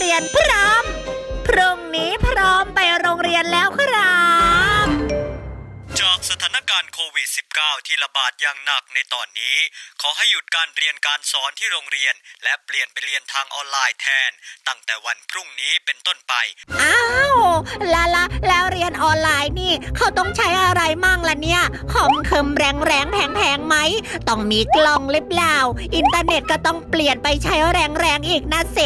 เรียนพร้อม พรุ่งนี้พร้อมไปโรงเรียนแล้วครับ จากสถานการณ์โควิด -19 ที่ระบาดอย่างหนักในตอนนี้ ขอให้หยุดการเรียนการสอนที่โรงเรียน และเปลี่ยนไปเรียนทางออนไลน์แทน ตั้งแต่วันพรุ่งนี้เป็นต้นไป อ้าวลาละแล้วเรียนออนไลน์นี่ เขาต้องใช้อะไรมั่งล่ะเนี่ย คอมเคิมแรงแรงๆแพงแพงๆไหม ต้องมีกล้องหรือเปล่า อินเทอร์เน็ตก็ต้องเปลี่ยนไปใช้แรงแรงๆอีกนะเซ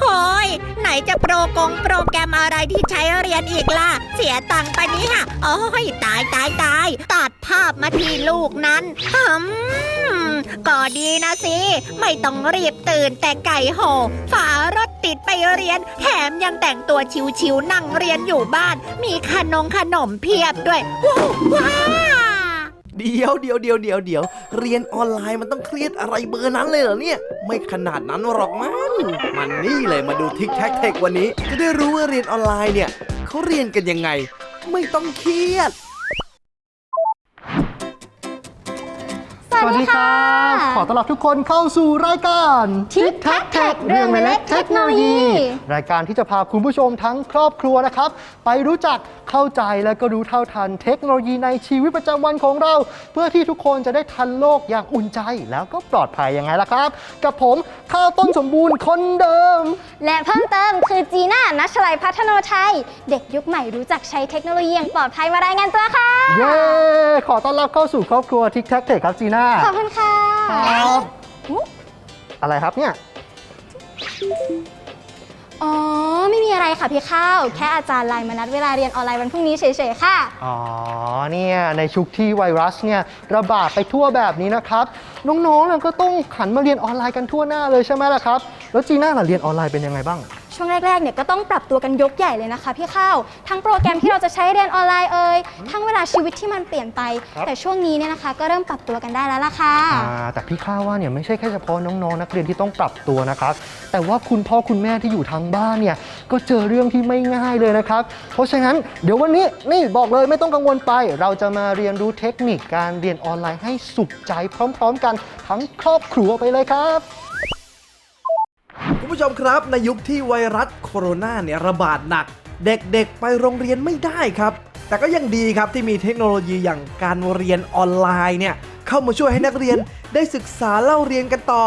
โฮ้ยไหนจะโปรกงโปรแกรมอะไรที่ใช้เรียนอีกล่ะ เสียตังค์ปะเนี่ยโอ้ยตายตายตาย ตัดภาพมาที่ลูกนั้นฮึมก็ดีนะสิ ไม่ต้องรีบตื่นแต่ไก่โหฝารถติดไปเรียน แถมยังแต่งตัวชิวๆนั่งเรียนอยู่บ้าน มีขนมขนมเพียบด้วยว้าว เดี๋ยวเดี๋ยวเดี๋ยวเดี๋ยวเดี๋ยวเรียนออนไลน์มันต้องเครียดอะไรเบอร์นั้นเลยเหรอเนี่ย ไม่ขนาดนั้นหรอกมั้งมันนี่เลยมาดูทิกแท็กเทควันนี้ จะได้รู้ว่าเรียนออนไลน์เนี่ยเขาเรียนกันยังไง ไม่ต้องเครียด วัสดีครับขอต้อนรับทุกคนเข้าสู่รายการทิกทักแท็กเรื่องเล็กเทคโนโลยี รายการที่จะพาคุณผู้ชมทั้งครอบครัวนะครับ ไปรู้จักเข้าใจและก็รู้เท่าทันเทคโนโลยีในชีวิตประจำวันของเรา เพื่อที่ทุกคนจะได้ทันโลกอย่างอุ่นใจ แล้วก็ปลอดภัยยังไงล่ะครับ กับผมข้าวต้นสมบูรณ์คนเดิม และเพิ่มเติมคือจีน่านัชลัยพัฒโนไทยเด็กยุคใหม่รู้จักใช้เทคโนโลยีอย่างปลอดภัยมารายงานตัวค่ะเย้ขอต้อนรับเข้าสู่ครอบครัวทิกแท็กเทคครับจีน่าขอบคุณค่ะ ครับอะไรครับเนี่ย อ๋อ ไม่มีอะไรค่ะพี่ข้าว แค่อาจารย์ไลน์มานัดเวลาเรียนออนไลน์วันพรุ่งนี้เฉยๆ ค่ะ อ๋อเนี่ยในชุกที่ไวรัสเนี่ยระบาดไปทั่วแบบนี้นะครับ น้องๆเนี่ยก็ต้องขันมาเรียนออนไลน์กันทั่วหน้าเลยใช่ไหมล่ะครับ แล้วจีน่าล่ะเรียนออนไลน์เป็นยังไงบ้าง ช่วงแรกๆเนี่ยก็ต้องปรับตัวกันยกใหญ่เลยนะคะพี่ข้าว ทั้งโปรแกรมที่เราจะใช้เรียนออนไลน์เอ่ยทั้งเวลาชีวิตที่มันเปลี่ยนไป ครับ แต่ช่วงนี้เนี่ยนะคะก็เริ่มปรับตัวกันได้แล้วล่ะค่ะ อ่าแต่พี่ข้าว่าเนี่ยไม่ใช่แค่เฉพาะน้องๆนักเรียนที่ต้องปรับตัวนะครับ แต่ว่าคุณพ่อคุณแม่ที่อยู่ทางบ้านเนี่ยก็เจอเรื่องที่ไม่ง่ายเลยนะครับ เพราะฉะนั้นเดี๋ยววันนี้นี่บอกเลยไม่ต้องกังวลไป เราจะมาเรียนรู้เทคนิคการเรียนออนไลน์ให้สุขใจพร้อม ๆ กันทั้งครอบครัวไปเลยครับ คุณผู้ชมครับ ในยุคที่ไวรัสโคโรนาเนี่ยระบาดหนัก เด็กๆไปโรงเรียนไม่ได้ครับ แต่ก็ยังดีครับที่มีเทคโนโลยีอย่างการเรียนออนไลน์เนี่ยเข้ามาช่วยให้นักเรียนได้ศึกษาเล่าเรียนกันต่อ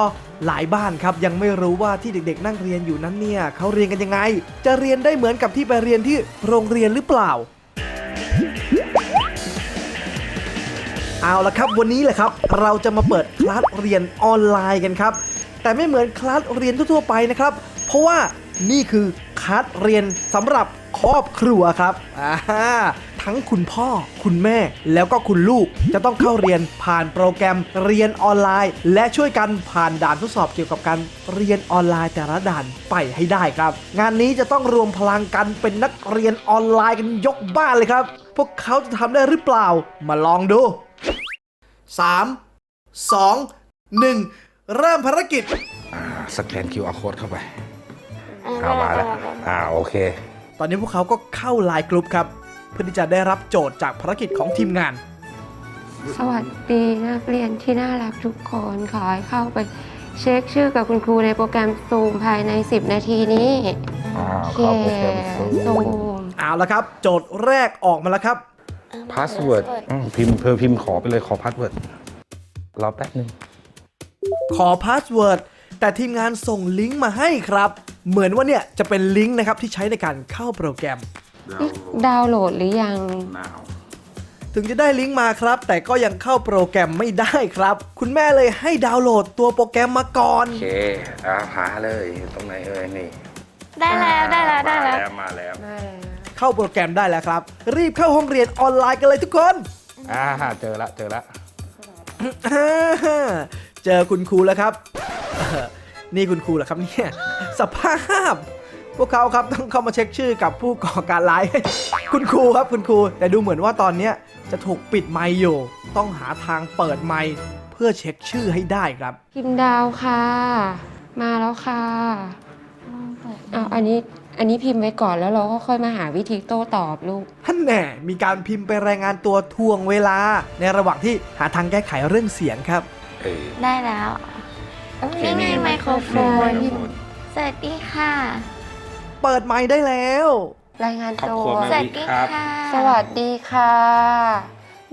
หลายบ้านครับยังไม่รู้ว่าที่เด็กๆ นั่งเรียนอยู่นั้นเนี่ยเขาเรียนกันยังไง จะเรียนได้เหมือนกับที่ไปเรียนที่โรงเรียนหรือเปล่า เอาละครับวันนี้แหละครับ เราจะมาเปิดคลาสเรียนออนไลน์กันครับ แต่ไม่เหมือนคลาสเรียนทั่วๆไปนะครับ เพราะว่านี่คือคลาสเรียนสำหรับครอบครัวครับอ่าทั้งคุณพ่อคุณแม่แล้วก็คุณลูกจะต้องเข้าเรียนผ่านโปรแกรมเรียนออนไลน์ และช่วยกันผ่านด่านทดสอบเกี่ยวกับการเรียนออนไลน์แต่ละด่านไปให้ได้ครับ งานนี้จะต้องรวมพลังกันเป็นนักเรียนออนไลน์กันยกบ้านเลยครับ พวกเขาจะทำได้หรือเปล่ามาลองดู 3 2 1 เริ่มภารกิจ อ่าสแกน QR code เข้าไปเอามาแล้วอ่าโอเค ตอนนี้พวกเขาก็เข้าไลน์กลุ่มครับ เพื่อที่จะได้รับโจทย์จากภารกิจของทีมงาน สวัสดีนักเรียนที่น่ารักทุกคนขอให้เข้าไปเช็คชื่อกับคุณครูในโปรแกรมซูมภายใน 10 นาทีนี้อ่าโอเคเข้าโปรแกรมซูซูมมเอาละครับ โจทย์แรกออกมาแล้วครับ พาสเวิร์ดพิมพ์เพอพิมพ์ขอไปเลยขอพาสเวิร์ดรอแป๊บนึง ขอพาสเวิร์ดแต่ทีมงานส่งลิงก์มาให้ครับ เหมือนว่าเนี่ยจะเป็นลิงก์นะครับที่ใช้ในการเข้าโปรแกรม ดาวน์โหลดหรือยังถึงจะได้ลิงก์มาครับ แต่ก็ยังเข้าโปรแกรมไม่ได้ครับ คุณแม่เลยให้ดาวน์โหลดตัวโปรแกรมมาก่อน โอเคอ่าหาเลยตรงไหนเอ่ยนี่ได้แล้วได้แล้วได้แล้ว มาแล้วเข้าโปรแกรมได้แล้วครับ รีบเข้าห้องเรียนออนไลน์กันเลยทุกคน อ่าเจอละเจอละอ่า เจอคุณครูแล้วครับเอ่อนี่คุณครูเหรอครับเนี่ย สภาพ พวกเขาครับต้องเข้ามาเช็คชื่อกับผู้ก่อการร้าย คุณครูครับคุณครู แต่ดูเหมือนว่าตอนเนี้ยจะถูกปิดไมค์อยู่ ต้องหาทางเปิดไมค์เพื่อเช็คชื่อให้ได้ครับ พิมพ์ดาวค่ะ มาแล้วค่ะเอาอันนี้อันนี้พิมพ์ไว้ก่อนแล้วเราก็ค่อยมาหาวิธีโต้ตอบลูก ท่านแน่มีการพิมพ์ไปรายงานตัวทวงเวลา ในระหว่างที่หาทางแก้ไขเรื่องเสียงครับ เออได้แล้ว นี่ไงไมโครโฟน สวัสดีค่ะ เปิดไมค์ได้แล้ว รายงานครอบตัครัววแม่สวัสวิดีครับค่ะสวัสดีค่ะ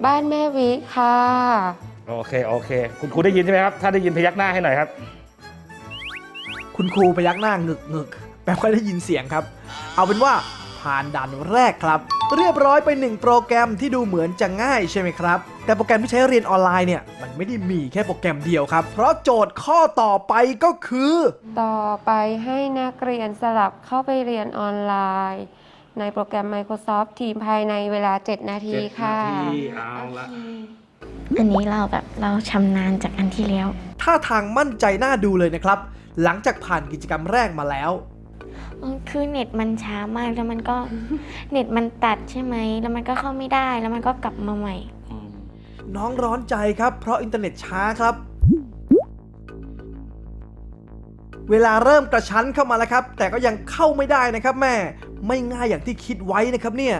บ้านแม่วิค่ะ โอเค โอเค คุณครูได้ยินใช่ไหมครับ ถ้าได้ยินพยักหน้าให้หน่อยครับ คุณครูพยักหน้าหงึกงึกแปลว่าได้ยินเสียงครับ เอาเป็นว่าผ่านด่านแรกครับ เรียบร้อยไปหนึ่งโปรแกรมที่ดูเหมือนจะง่ายใช่ไหมครับ แต่โปรแกรมที่ใช้เรียนออนไลน์เนี่ยมันไม่ได้มีแค่โปรแกรมเดียวครับ เพราะโจทย์ข้อต่อไปก็คือ ต่อไปให้นักเรียนสลับเข้าไปเรียนออนไลน์ ในโปรแกรม Microsoft Teams ภายในเวลา 7 นาทีค่ะเอาละ อันนี้เราแบบเราชำนาญจากอันที่แล้ว ท่าทางมั่นใจน่าดูเลยนะครับ หลังจากผ่านกิจกรรมแรกมาแล้วคือเน็ตมันช้ามากแล้วมันก็ เน็ตมันตัดใช่ไหม แล้วมันก็เข้าไม่ได้แล้วมันก็กลับมาใหม่ น้องร้อนใจครับ เพราะอินเทอร์เน็ตช้าครับ เวลาเริ่มกระชั้นเข้ามาแล้วครับ แต่ก็ยังเข้าไม่ได้นะครับ แม่ไม่ง่ายอย่างที่คิดไว้นะครับเนี่ย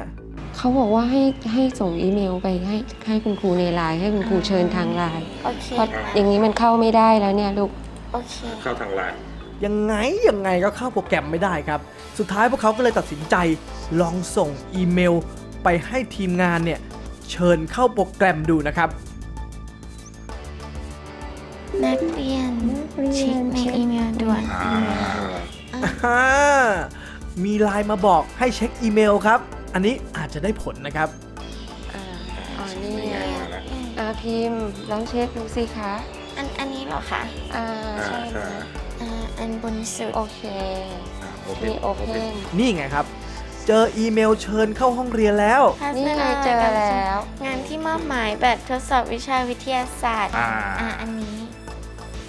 เขาบอกว่าให้ให้ส่งอีเมลไปให้ให้คุณครูในไลน์ให้คุณครูเชิญทางไลน์โอเคเพราะอย่างนี้มันเข้าไม่ได้แล้วเนี่ยลูกโอเค เข้าทางไลน์ยังไงยังไงก็เข้าโปรแกรมไม่ได้ครับ สุดท้ายพวกเขาก็เลยตัดสินใจ ลองส่งอีเมลไปให้ทีมงานเนี่ย เชิญเข้าโปรแกรมดูนะครับ นักเรียนเช็คในอีเมลด่วน อ่ามีไลน์มาบอกให้เช็คอีเมลครับ อันนี้อาจจะได้ผลนะครับอ่าอ๋อนี่ไงมาแล้วอ่าพิมพ์ลองเช็คดูสิคะอันอันนี้เหรอคะอ่าอ่าใช่ใช่แล้วอ่าอันบนสุดโอเคโอเค มีโอเพนนี่ไงครับ เจออีเมลเชิญเข้าห้องเรียนแล้วนี่ไงเจอแล้ว งานที่มอบหมายแบบทดสอบวิชาวิทยาศาสตร์อ่าอ่าอันนี้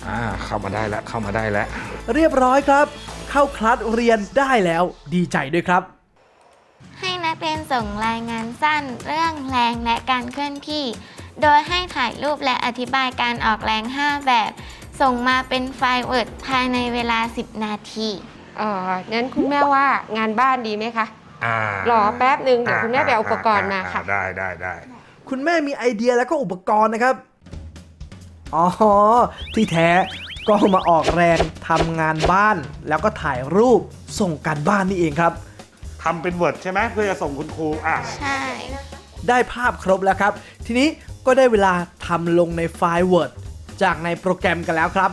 อ่าเข้ามาได้แล้วเข้ามาได้แล้ว เรียบร้อยครับ เข้าคลาสเรียนได้แล้ว ดีใจด้วยครับ ให้นักเรียนส่งรายงานสั้น เรื่องแรงและการเคลื่อนที่ โดยให้ถ่ายรูปและอธิบายการออกแรง 5 แบบ ส่งมาเป็นไฟล์ Word ภายในเวลา 10 นาที เอ่อนั้นคุณแม่ว่างานบ้านดีไหมคะอ่ารอแป๊บหนึ่งเดี๋ยวคุณแม่ไปเอาอุปกรณ์มาค่ะ ได้ได้ได้คุณแม่มีไอเดียแล้วก็อุปกรณ์นะครับ อ๋อ ที่แท้ก็มาออกแรงทำงานบ้าน แล้วก็ถ่ายรูปส่งการบ้านนี่เองครับ ทำเป็นเวิร์ดใช่ไหมเพื่อจะส่งคุณครูอะใช่ ได้ภาพครบแล้วครับ ทีนี้ก็ได้เวลาทำลงในไฟล์ Word จากในโปรแกรมกันแล้วครับ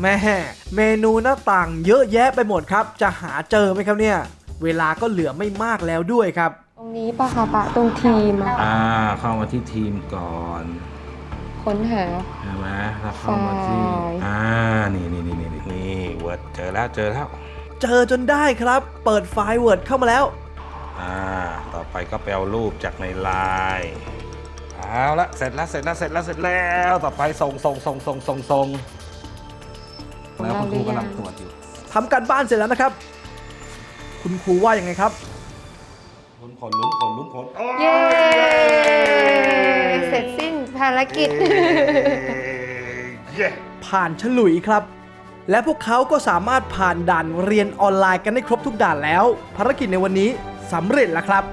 แม่เมนูหน้าต่างเยอะแยะไปหมดครับ จะหาเจอไหมครับเนี่ย เวลาก็เหลือไม่มากแล้วด้วยครับ ตรงนี้ปะคะปะตรงทีมอะอ่าเข้ามาที่ทีมก่อนค้นหา ใช่ไหมแล้วเข้ามาที่ ไฟล์ อ่า นี่นี่นี่นี่นี่เวิร์ดเจอแล้วเจอแล้ว เจอจนได้ครับ เปิดไฟล์ Word เข้ามาแล้ว อ่า ต่อไปก็ไปเอารูปจากในไลน์เอาละเสร็จแล้วเสร็จแล้วเสร็จแล้วเสร็จแล้ว ต่อไปส่งส่งส่งส่งส่งส่งแล้วคุณครูกำลังตรวจอยู่ ทำการบ้านเสร็จแล้วนะครับ คุณครูว่ายังไงครับลุ้นผลลุ้นผลลุ้นผลโอ้ยเย้เสร็จสิ้นภารกิจ เย้ผ่านฉลุยครับ และพวกเขาก็สามารถผ่านด่านเรียนออนไลน์กันได้ครบทุกด่านแล้ว ภารกิจในวันนี้สำเร็จแล้วครับ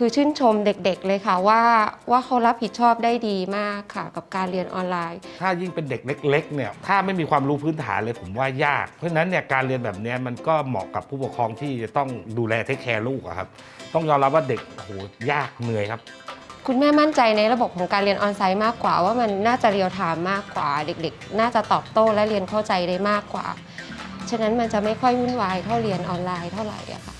คือชื่นชมเด็กๆเลยค่ะว่าว่าเขารับผิดชอบได้ดีมากค่ะ กับการเรียนออนไลน์ ถ้ายิ่งเป็นเด็กเล็กๆเนี่ยถ้าไม่มีความรู้พื้นฐานเลยผมว่ายาก เพราะฉะนั้นเนี่ยการเรียนแบบเนี้ยมันก็เหมาะกับผู้ปกครองที่จะต้องดูแลเทคแคร์ลูกอะครับ ต้องยอมรับว่าเด็กโอ้โหยากเหนื่อยครับคุณแม่มั่นใจในระบบของการเรียนออนไซต์มากกว่า ว่ามันน่าจะเรียลไทม์มากกว่า เด็กๆ น่าจะตอบโต้และเรียนเข้าใจได้มากกว่า ฉะนั้นมันจะไม่ค่อยวุ่นวายเท่าเรียนออนไลน์เท่าไหร่อะค่ะ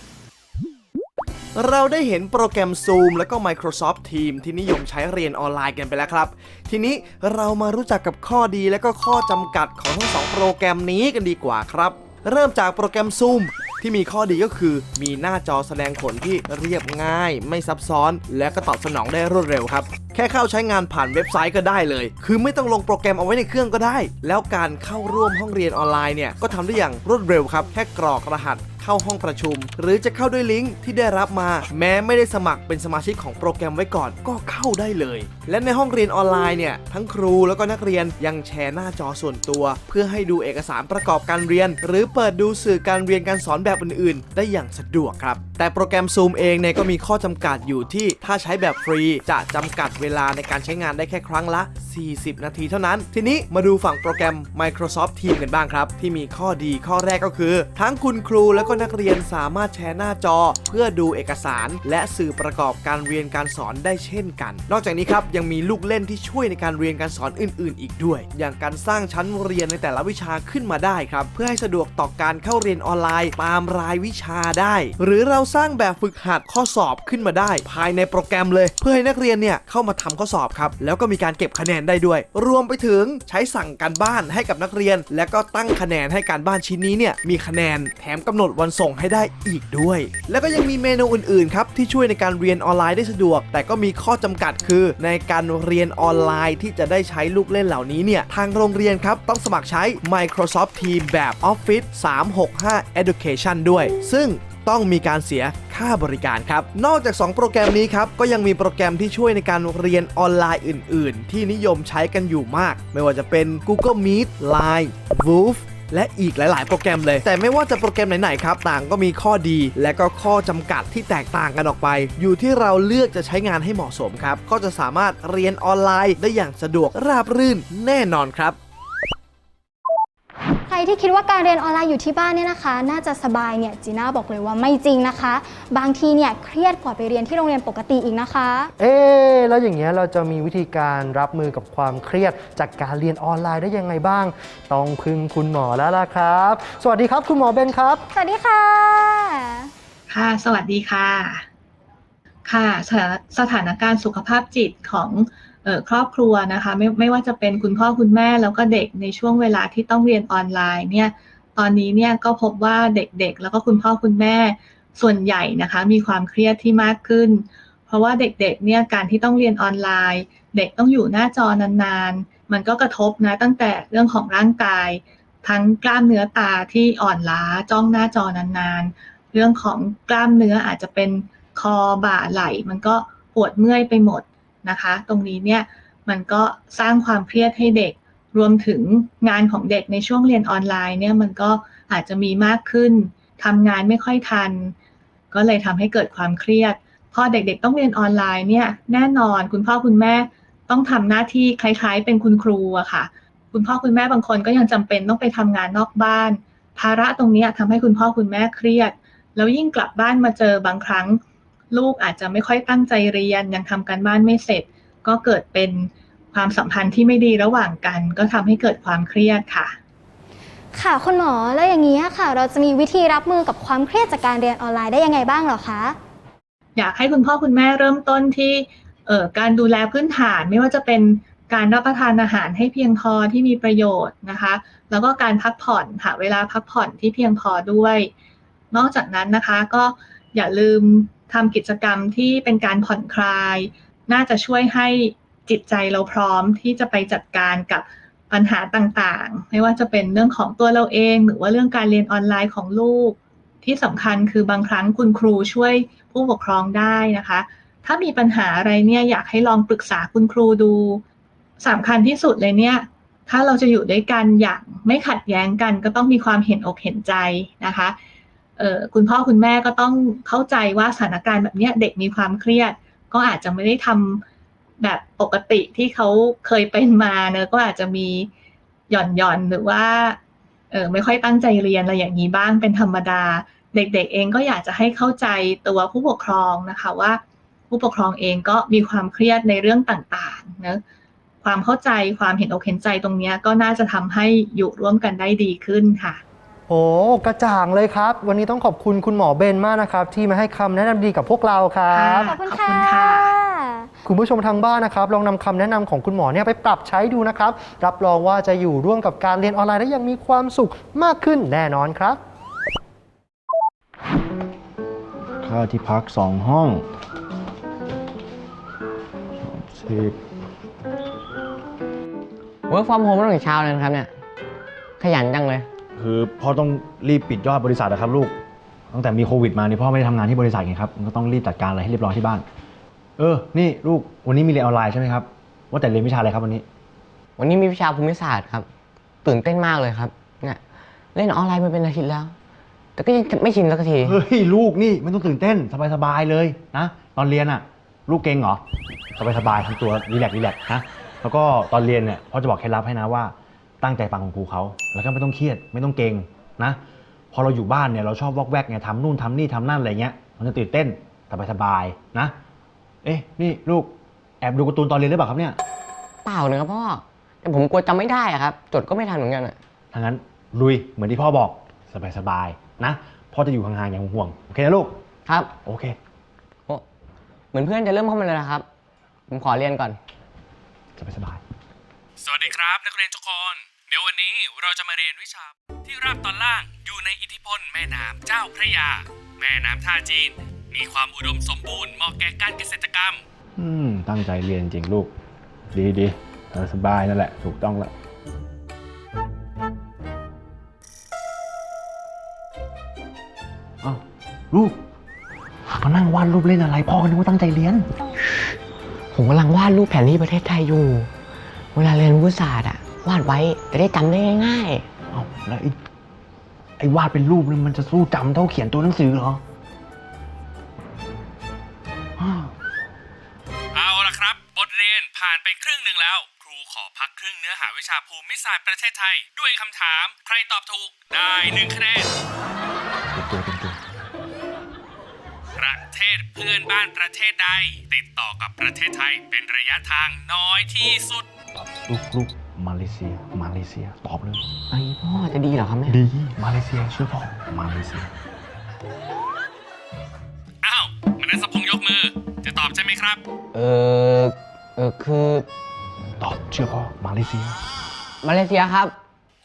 เราได้เห็นโปรแกรม Zoom และก็ Microsoft Teams ที่นิยมใช้เรียนออนไลน์กันไปแล้วครับ ทีนี้เรามารู้จักกับข้อดีและก็ข้อจำกัดของทั้งสองโปรแกรมนี้กันดีกว่าครับ เริ่มจากโปรแกรม Zoom ที่มีข้อดีก็คือมีหน้าจอแสดงผลที่เรียบง่าย ไม่ซับซ้อน และก็ตอบสนองได้รวดเร็วครับ แค่เข้าใช้งานผ่านเว็บไซต์ก็ได้เลย คือไม่ต้องลงโปรแกรมเอาไว้ในเครื่องก็ได้ แล้วการเข้าร่วมห้องเรียนออนไลน์เนี่ยก็ทำได้อย่างรวดเร็วครับ แค่กรอกรหัส เข้าห้องประชุม หรือจะเข้าด้วยลิงก์ที่ได้รับมา แม้ไม่ได้สมัครเป็นสมาชิกของโปรแกรมไว้ก่อนก็เข้าได้เลย และในห้องเรียนออนไลน์เนี่ยทั้งครูแล้วก็นักเรียนยังแชร์หน้าจอส่วนตัว เพื่อให้ดูเอกสารประกอบการเรียน หรือเปิดดูสื่อการเรียนการสอนแบบอื่น ๆ ได้อย่างสะดวกครับแต่โปรแกรม Zoom เองเนี่ยก็มีข้อจำกัดอยู่ที่ถ้าใช้แบบฟรีจะจำกัดเวลาในการใช้งานได้แค่ครั้งละ 40 นาทีเท่านั้น ทีนี้มาดูฝั่งโปรแกรม Microsoft Teams กันบ้างครับ ที่มีข้อดีข้อแรกก็คือ ทั้งคุณครูและก็นักเรียนสามารถแชร์หน้าจอ เพื่อดูเอกสาร และสื่อประกอบการเรียนการสอนได้เช่นกัน นอกจากนี้ครับยังมีลูกเล่นที่ช่วยในการเรียนการสอนอื่น ๆ อีกด้วย อย่างการสร้างชั้นเรียนในแต่ละวิชาขึ้นมาได้ครับ เพื่อให้สะดวกต่อการเข้าเรียนออนไลน์ ตามรายวิชาได้ หรือเราสร้างแบบฝึกหัดข้อสอบขึ้นมาได้ ภายในโปรแกรมเลย เพื่อให้นักเรียนเนี่ยเข้ามาทำข้อสอบครับแล้วก็มีการเก็บคะแนนได้ด้วย รวมไปถึงใช้สั่งการบ้านให้กับนักเรียน และก็ตั้งคะแนนให้การบ้านชิ้นนี้เนี่ยมีคะแนนแถมกำหนดวันส่งให้ได้อีกด้วย แล้วก็ยังมีเมนูอื่นๆครับที่ช่วยในการเรียนออนไลน์ได้สะดวก แต่ก็มีข้อจำกัดคือ ในการเรียนออนไลน์ที่จะได้ใช้ลูกเล่นเหล่านี้เนี่ยทางโรงเรียนครับต้องสมัครใช้ Microsoft Teams แบบ Office 365 Education ด้วย ซึ่งต้องมีการเสียค่าบริการครับ นอกจาก 2 โปรแกรมนี้ครับ ก็ยังมีโปรแกรมที่ช่วยในการเรียนออนไลน์อื่น ๆ ที่นิยมใช้กันอยู่มาก ไม่ว่าจะเป็น Google Meet Line Woof และอีกหลาย ๆ โปรแกรมเลย แต่ไม่ว่าจะโปรแกรมไหน ๆ ครับ ต่างก็มีข้อดีและก็ข้อจำกัดที่แตกต่างกันออกไป อยู่ที่เราเลือกจะใช้งานให้เหมาะสมครับ ก็จะสามารถเรียนออนไลน์ได้อย่างสะดวกราบรื่นแน่นอนครับ รที่คิดว่าการเรียนออนไลน์อยู่ที่บ้านเนี่ยนะคะ น่าจะสบายเนี่ยจีน่าบอกเลยว่าไม่จริงนะคะ บางทีเนี่ยเครียดกว่าไปเรียนที่โรงเรียนปกติอีกนะคะ เอ๊ะแล้วอย่างเงี้ยเราจะมีวิธีการรับมือกับความเครียดจากการเรียนออนไลน์ได้ยังไงบ้าง ต้องพึ่งคุณหมอแล้วล่ะครับ สวัสดีครับคุณหมอเบนครับ สวัสดีค่ะ ค่ะ สวัสดีค่ะ ค่ะสถานสถานการณ์สุขภาพจิตของออครอบครัวนะคะไม่ไม่ว่าจะเป็นคุณพ่อคุณแม่แล้วก็เด็กในช่วงเวลาที่ต้องเรียนออนไลน์เนี่ยตอนนี้เนี่ยก็พบว่าเด็กๆ แล้วก็คุณพ่อคุณแม่ส่วนใหญ่นะคะมีความเครียดที่มากขึ้น เพราะว่าเด็กๆเนี่ยการที่ต้องเรียนออนไลน์ เด็กต้องอยู่หน้าจอนานๆ มันก็กระทบนะตั้งแต่เรื่องของร่างกาย ทั้งกล้ามเนื้อตาที่อ่อนล้าจ้องหน้าจอนานๆ เรื่องของกล้ามเนื้ออาจจะเป็น คอบ่าไหล่มันก็ปวดเมื่อยไปหมดนะคะ ตรงนี้เนี่ยมันก็สร้างความเครียดให้เด็ก รวมถึงงานของเด็กในช่วงเรียนออนไลน์เนี่ยมันก็อาจจะมีมากขึ้นทำงานไม่ค่อยทัน ก็เลยทำให้เกิดความเครียด พอเด็กๆต้องเรียนออนไลน์เนี่ยแน่นอนคุณพ่อคุณแม่ต้องทำหน้าที่คล้ายๆ เป็นคุณครูอะค่ะ คุณพ่อคุณแม่บางคนก็ยังจำเป็นต้องไปทำงานนอกบ้าน ภาระตรงนี้ทำให้คุณพ่อคุณแม่เครียด แล้วยิ่งกลับบ้านมาเจอบางครั้ง ลูกอาจจะไม่ค่อยตั้งใจเรียนยังทำการบ้านไม่เสร็จ ก็เกิดเป็นความสัมพันธ์ที่ไม่ดีระหว่างกัน ก็ทำให้เกิดความเครียดค่ะ ค่ะคุณหมอแล้วอย่างนี้ยค่ะ เราจะมีวิธีรับมือกับความเครียดจากการเรียนออนไลน์ได้ยังไงบ้างเหรอคะอยากให้คุณพ่อคุณแม่เริ่มต้นที่เอ่อการดูแลพื้นฐานไม่ว่าจะเป็นการรับประทานอาหารให้เพียงพอที่มีประโยชน์นะคะ แล้วก็การพักผ่อนหาเวลาพักผ่อนที่เพียงพอด้วย นอกจากนั้นนะคะก็อย่าลืม ทำกิจกรรมที่เป็นการผ่อนคลาย น่าจะช่วยให้จิตใจเราพร้อมที่จะไปจัดการกับปัญหาต่างๆ ไม่ว่าจะเป็นเรื่องของตัวเราเอง หรือว่าเรื่องการเรียนออนไลน์ของลูก ที่สำคัญคือบางครั้งคุณครูช่วยผู้ปกครองได้นะคะ ถ้ามีปัญหาอะไรเนี่ยอยากให้ลองปรึกษาคุณครูดูสำคัญที่สุดเลยเนี่ยถ้าเราจะอยู่ด้วยกันอย่างไม่ขัดแย้งกันก็ต้องมีความเห็นอกเห็นใจนะคะ คุณพ่อคุณแม่ก็ต้องเข้าใจว่าสถานการณ์แบบนี้เด็กมีความเครียด ก็อาจจะไม่ได้ทำแบบปกติที่เขาเคยเป็นมาเนอะก็อาจจะมีหย่อนหย่อนหรือว่าเออไม่ค่อยตั้งใจเรียนอะไรอย่างนี้บ้างเป็นธรรมดา เด็กๆเองก็อยากจะให้เข้าใจตัวผู้ปกครองนะคะว่า ผู้ปกครองเองก็มีความเครียดในเรื่องต่างๆนะความเข้าใจความเห็นอกเห็นใจตรงนี้ก็น่าจะทำให้อยู่ร่วมกันได้ดีขึ้นค่ะ โอ้กระจ่างเลยครับ วันนี้ต้องขอบคุณคุณหมอเบนมากนะครับ ที่มาให้คำแนะนำดีกับพวกเราครับ ขอบคุณขอบคุณค่ะค่ะ คุณผู้ชมทางบ้านนะครับ ลองนำคำแนะนำของคุณหมอเนี่ยไปปรับใช้ดูนะครับ รับรองว่าจะอยู่ร่วมกับการเรียนออนไลน์ได้อย่างมีความสุขมากขึ้นแน่นอนครับ ค่าที่พักสองห้องสิบ เวิร์กฟอร์มโฮมตั้งแต่เช้าเลยนะครับเนี่ย ขยันจังเลย คือพ่อต้องรีบปิดยอดบริษัทนะครับลูก ตั้งแต่มีโควิดมานี่พ่อไม่ได้ทำงานที่บริษัทไงครับมันก็ต้องรีบจัดการอะไรให้เรียบร้อยที่บ้าน เออ นี่ลูกวันนี้มีเรียนออนไลน์ใช่ไหมครับ ว่าแต่เรียนวิชาอะไรครับวันนี้ วันนี้มีวิชาภูมิศาสตร์ครับ ตื่นเต้นมากเลยครับเนี่ยเล่นออนไลน์มาเป็นอาทิตย์แล้ว แต่ก็ยังไม่ชินสักที เฮ้ยลูกนี่ไม่ต้องตื่นเต้นสบายๆเลยนะตอนเรียนอะลูกเก่งเหรอสบายๆทำตัวรีแลกซ์รีแลกซ์นะแล้วก็ตอนเรียนเนี่ยพ่อจะบอกเคล็ดลับให้นะว่า ตั้งใจฟังของครูเขาแล้วก็ไม่ต้องเครียดไม่ต้องเก่งนะ พอเราอยู่บ้านเนี่ยเราชอบวอกแวกไงทำนู่นทำนี่ทำนั่นอะไรเงี้ยมันจะตื่นเต้นสบายๆนะ เอ๊ะนี่ลูกแอบดูการ์ตูนตอนเรียนหรือเปล่าครับเนี่ย เปล่านะครับพ่อ แต่ผมกลัวจำไม่ได้อะครับ จดก็ไม่ทันเหมือนกันอะถ้างั้นลุยเหมือนที่พ่อบอกสบายๆนะพ่อจะอยู่ห่างๆอย่างห่วงๆโอเคนะลูก ครับโอเค โอ้เหมือนเพื่อนจะเริ่มเข้ามาแล้วนะครับ ผมขอเรียนก่อน สบาย สวัสดีครับนักเรียนทุกคน เดี๋ยววันนี้เราจะมาเรียนวิชา ที่ราบตอนล่างอยู่ในอิทธิพลแม่น้ำเจ้าพระยา แม่น้ำท่าจีน มีความอุดมสมบูรณ์เหมาะแก่การเกษตรกรรมๆอืม ตั้งใจเรียนจริงลูก ดีดีๆเออสบายนั่นแหละ ถูกต้องแล้วอ้าวลูกมานั่งวาดรูปเล่นอะไร พ่อก็นึกว่าตั้งใจเรียน ผมกำลังวาดรูปแผนที่ประเทศไทยอยู่ เวลาเรียนวิทยาศาสตร์อะวาดไว้จะได้จำได้ง่ายเอ้าแล้วไอ้ไอ้วาดเป็นรูปนี่มันจะสู้จำเท่าเขียนตัวหนังสือเหรออ้าวเอาละครับ บทเรียนผ่านไปครึ่งหนึ่งแล้ว ครูขอพักครึ่งเนื้อหาวิชาภูมิศาสตร์ประเทศไทย ด้วยคำถาม ใครตอบถูกได้หนึ่งคะแนน เป็นตัวเป็นตัว ประเทศเพื่อนบ้านประเทศใด ติดต่อกับประเทศไทยเป็นระยะทางน้อยที่สุด ลูกลูกมาเลเซีย มาเลเซีย ตอบเลยๆไอ้พ่อจะดีเหรอครับเนี่ยดี มาเลเซียเชื่อพ่อ มาเลเซีย อ้าวมนัสพงษ์ยกมือ จะตอบใช่ไหมครับ เออเออคือตอบเชื่อพ่อ มาเลเซีย มาเลเซียครับ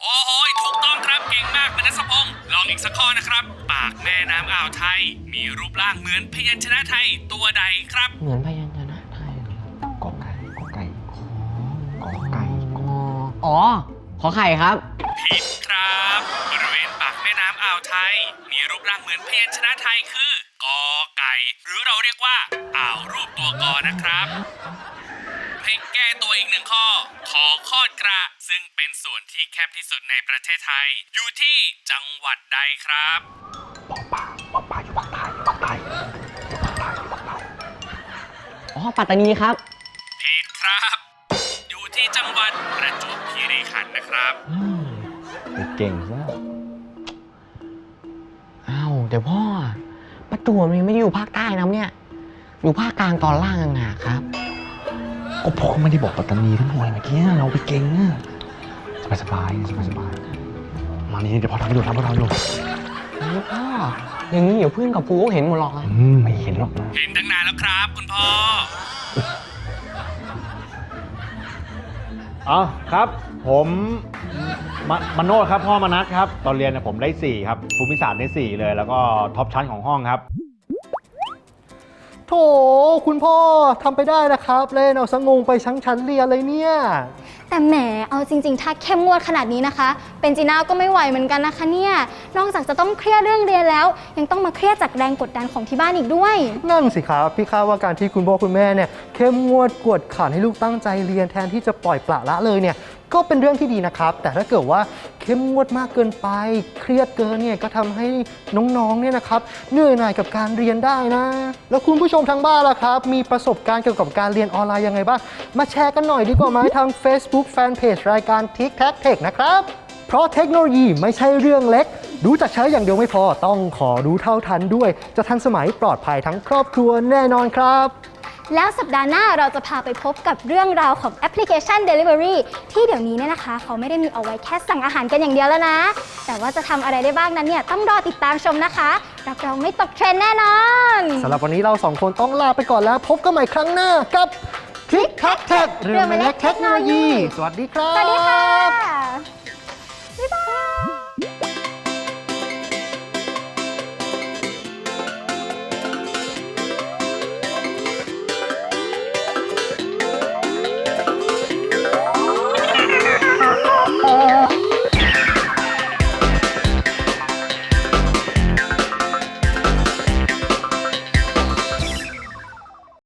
โอ้โหถูกต้องครับเก่งมากมนัสพงษ์ลองอีกสักข้อนะครับ ปากแม่น้ำอ่าวไทย มีรูปร่างเหมือนพยัญชนะไทยตัวใดครับ เหมือนพยั อ๋อ ขอไข่ครับ ผิดครับ บริเวณปากแม่น้ำอ่าวไทย มีรูปร่างเหมือนพยัญชนะไทยคือกอไก่ หรือเราเรียกว่าอ่าวรูปตัวกอนะครับให้แก้ตัวอีกหนึ่งข้อ ขอคอดกระ ซึ่งเป็นส่วนที่แคบที่สุดในประเทศไทย อยู่ที่จังหวัดใดครับปอป่าปอป่าอยู่ภาคใต้อยู่ภาคใต้อยู่ภาคใต้อยู่ภาคใต้อ๋อ ปัตตานีครับ ผิดครับ อยู่ที่จังหวัดประจวบคีรีขันธ์นะครับ อืมไปเก่งซะอ้าวเดี๋ยวพ่อประจวบมันไม่ได้อยู่ภาคใต้นะเนี่ย อยู่ภาคกลางตอนล่างต่างหากครับ ก็พ่อไม่ได้บอกปัตตานีทั้งหมดเมื่อกี้เราไปเก่งอะสบายสบายสบายสบายมานี่เดี๋ยวพ่อทำให้ดูทำให้พ่อทำให้ดูเฮ้ยพ่ออย่างนี้เดี๋ยวเพื่อนกับปูก็เห็นหมดหรอกนะอืมไม่เห็นหรอกนะ เห็นตั้งนานแล้วครับ คุณพ่อ อ๋อครับ ผมมมโนดครับพ่อมนัทครับ ตอนเรียนเนี่ยผมได้ 4 ครับ ภูมิศาสตร์ได้ 4 เลย แล้วก็ท็อปชั้นของห้องครับ โถคุณพ่อทำไปได้นะครับเล่นเอาสงงไปชั้งชั้นเรียนเลยเนี่ย แต่แหมเอาจริง ๆ ถ้าเข้มงวดขนาดนี้นะคะ เป็นจีน่าก็ไม่ไหวเหมือนกันนะคะเนี่ย นอกจากจะต้องเครียดเรื่องเรียนแล้ว ยังต้องมาเครียดจากแรงกดดันของที่บ้านอีกด้วย นั่นสิครับ พี่คาดว่าการที่คุณพ่อคุณแม่เนี่ยเข้มงวดกวดขันให้ลูกตั้งใจเรียนแทนที่จะปล่อยปละละเลยเนี่ยก็เป็นเรื่องที่ดีนะครับ แต่ถ้าเกิดว่า เข้มงวดมากเกินไป เครียดเกินเนี่ยก็ทำให้น้องๆเนี่ยนะครับเหนื่อยหน่ายกับการเรียนได้นะ แล้วคุณผู้ชมทางบ้านล่ะครับ มีประสบการณ์เกี่ยวกับการเรียนออนไลน์ยังไงบ้าง มาแชร์กันหน่อยดีกว่าไหมทาง Facebook Fanpage รายการ Tic Tac Tech นะครับเพราะเทคโนโลยีไม่ใช่เรื่องเล็ก รู้จักใช้อย่างเดียวไม่พอ ต้องขอรู้เท่าทันด้วย จะทันสมัยปลอดภัยทั้งครอบครัวแน่นอนครับ แล้วสัปดาห์หน้าเราจะพาไปพบกับเรื่องราวของแอปพลิเคชัน Delivery ที่เดี๋ยวนี้เนี่ยนะคะ เขาไม่ได้มีเอาไว้แค่สั่งอาหารกันอย่างเดียวแล้วนะ แต่ว่าจะทำอะไรได้บ้างนั้นเนี่ยต้องรอติดตามชมนะคะรับรองไม่ตกเทรนด์แน่นอนสำหรับวันนี้เราสองคนต้องลาไปก่อนแล้ว พบกันใหม่ครั้งหน้ากับคลิกคักแท็กเรื่องไม่เล็กเทคโนโลยี สวัสดีครับ สวัสดีค่ะ